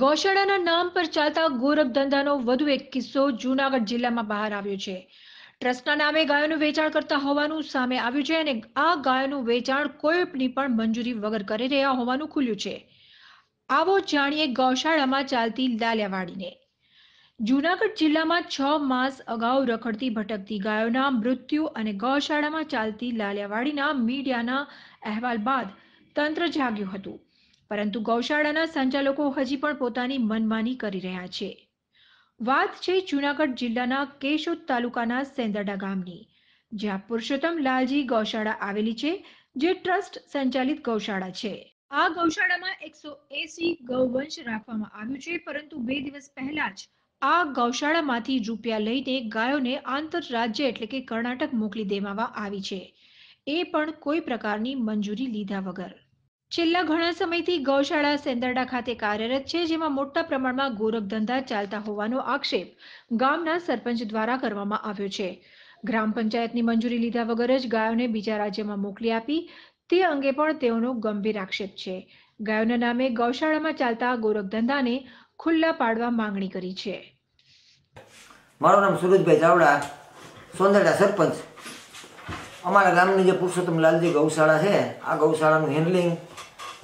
ગૌશાળાના નામ પર ચાલતા ગોરખ ધંધાનો વધુ એક કિસ્સો જૂનાગઢ જિલ્લામાં બહાર આવ્યો છે. ટ્રસ્ટના નામે ગાયોનું વેચાણ કરતા હોવાનું સામે આવ્યું છે અને આ ગાયોનું વેચાણ કોઈપની પણ મંજૂરી વગર કરી રહ્યા હોવાનું ખુલ્યું છે. આવો જાણીએ ગૌશાળામાં ચાલતી લાલિયાવાડીને. જૂનાગઢ જિલ્લામાં છ માસ અગાઉ રખડતી ભટકતી ગાયોના મૃત્યુ અને ગૌશાળામાં ચાલતી લાલિયાવાડીના મીડિયાના અહેવાલ બાદ તંત્ર જાગ્યું હતું. પરંતુ ગૌશાળાના સંચાલકો હજી પણ પોતાની મનમાની કરી રહ્યા છે. વાત છે જૂનાગઢ જિલ્લાના કેશોદ તાલુકાના સેંદરડા ગામની, જ્યાં પુરુષોત્તમ લાલજી ગૌશાળા આવેલી છે, જે ટ્રસ્ટ સંચાલિત ગૌશાળા છે. આ ગૌશાળામાં એકસો એસી ગૌવંશ રાખવામાં આવ્યું છે, પરંતુ બે દિવસ પહેલા જ આ ગૌશાળામાંથી રૂપિયા લઈને ગાયોને આંતરરાજ્ય એટલે કે કર્ણાટક મોકલી દેવામાં આવી છે. એ પણ કોઈ પ્રકારની મંજૂરી લીધા વગર. છેલ્લા ઘણા સમયથી ગૌશાળા સેંદરડા ખાતે કાર્યરત છે, જેમાં મોટા પ્રમાણમાં ગોરખ ધંધા ચાલતા હોવાનો આક્ષેપ ગામના સરપંચ દ્વારા કરવામાં આવ્યો છે. ગ્રામ પંચાયતની મંજૂરી લીધા વગર જ ગાયોને બીજા રાજ્યમાં મોકલી આપી તે અંગે પણ તેઓનો ગંભીર આક્ષેપ છે. ગાયોના નામે ગૌશાળામાં ચાલતા ગોરખ ધંધાને ખુલ્લા પાડવા માંગણી કરી છે. મારું નામ સુરજભાઈ ચાવડા, સોંદરડા સરપંચ. અમારા ગામની જે પુરુષોત્તમ લાલજી ગૌશાળા છે, આ ગૌશાળાનું હેન્ડલિંગ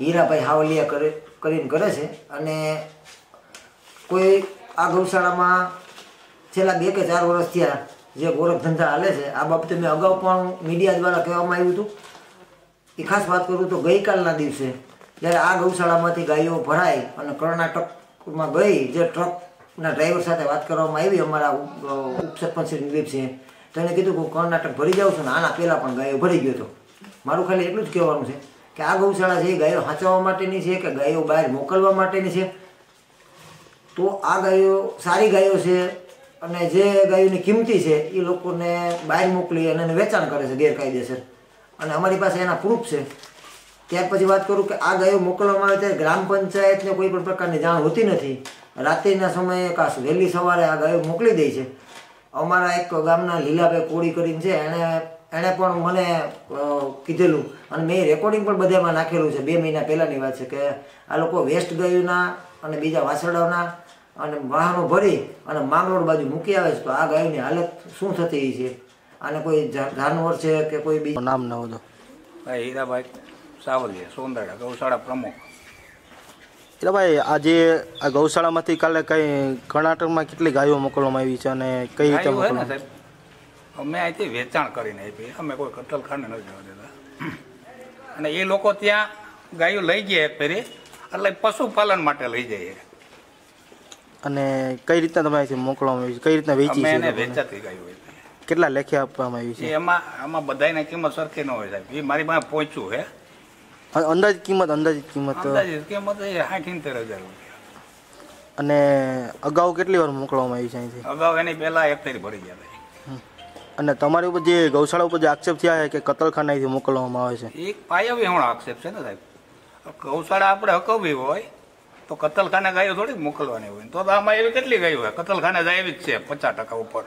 હીરાભાઈ હાવલિયા કરે, કરીને કરે છે અને કોઈ આ ગૌશાળામાં છેલ્લા બે કે ચાર વર્ષ થયા જે ગોરખ ધંધા હાલે છે, આ બાબતે મેં અગાઉ પણ મીડિયા દ્વારા કહેવામાં આવ્યું હતું. એ ખાસ વાત કરું તો ગઈકાલના દિવસે જ્યારે આ ગૌશાળામાંથી ગાયો ભરાઈ અને કર્ણાટકમાં ગઈ, જે ટ્રકના ડ્રાઈવર સાથે વાત કરવામાં આવી, અમારા ઉપ- ઉપસરપંચ શ્રી દિલીપસિંહ તેણે કીધું કે કર્ણાટક ભરી જાઉં છું ને આના પહેલાં પણ ગાયો ભરી ગયો હતો. મારું ખાલી એટલું જ કહેવાનું છે. કે આ ગૌશાળા છે, ગાયો સાચવવા માટેની છે કે ગાયો બહાર મોકલવા માટેની છે? તો આ ગાયો, સારી ગાયો છે અને જે ગાયોની કિંમતી છે, એ લોકોને બહાર મોકલી અને એને વેચાણ કરે છે ગેરકાયદેસર. અને અમારી પાસે એના પ્રૂફ છે. ત્યાર પછી વાત કરું કે આ ગાયો મોકલવામાં આવે ત્યારે ગ્રામ પંચાયતને કોઈ પણ પ્રકારની જાણ હોતી નથી. રાત્રિના સમયે કાં વહેલી સવારે આ ગાયો મોકલી દે છે. અમારા એક ગામના લીલાભાઈ કોળી કરીને છે, એણે એણે પણ મને કીધેલું. અને મેં રેકોર્ડિંગ પણ બધામાં નાખેલું છે. બે મહિના પહેલાંની વાત છે કે આ લોકો વેસ્ટ ગાયુના અને બીજા વાસળાઓના અને વાહનો ભરી અને માંગરોળ બાજુ મૂકી આવે છે. તો આ ગાયોની હાલત શું થતી છે? અને કોઈ જાનવર છે કે કોઈ બીજું? નામ ન હતો. ભાઈ હીરાભાઈ સાવલિયા સોંદરડા ગૌશાળા પ્રમુખ. એટલે ભાઈ આજે આ ગૌશાળામાંથી કાલે કઈ કર્ણાટકમાં કેટલી ગાયો મોકલવામાં આવી છે અને કઈ રીતે મોકલવામાં સાહેબ? અમે અહીંથી વેચાણ કરીને આપી. અમે કોઈ કતલખાને નથી જવા દેતા. અને એ લોકો ત્યાં ગાયો લઈ ગયા એક ફેરી એટલે પશુપાલન માટે લઈ જઈએ. અને કઈ રીતના તમે અહીંથી મોકલવામાં આવી કઈ રીતના વેચી છે એને વેચાતી ગાયો હોય કેટલા લેખે આપવામાં આવી છે? એમાં આમાં બધાની કિંમત સરખી ન હોય સાહેબ. એ મારી પાસે પહોંચ્યું હે. અંદાજ અંદાજિત કિંમત અંદાજિત કિંમત? અંદાજિત કિંમત એ સાઠ ઇંતેર હજાર રૂપિયા. અને અગાઉ કેટલી વાર મોકલવામાં આવી છે અહીંથી? અગાઉ એની પહેલા એક ફેરી ભરી ગયા હતા. અને તમારી ઉપર જે ગૌશાળા ઉપર જે આક્ષેપ થયા છે કે કતલખાના અહીંથી મોકલવામાં આવે છે? એ પાયાવી હમણાં આક્ષેપ છે ને સાહેબ. ગૌશાળા આપણે હકવવી હોય તો કતલખાના ગાયો થોડી મોકલવાની હોય. તો આમાં એવી કેટલી ગાયો હોય? કતલખાના જાય એવી જ છે, પચાસ ટકા ઉપર.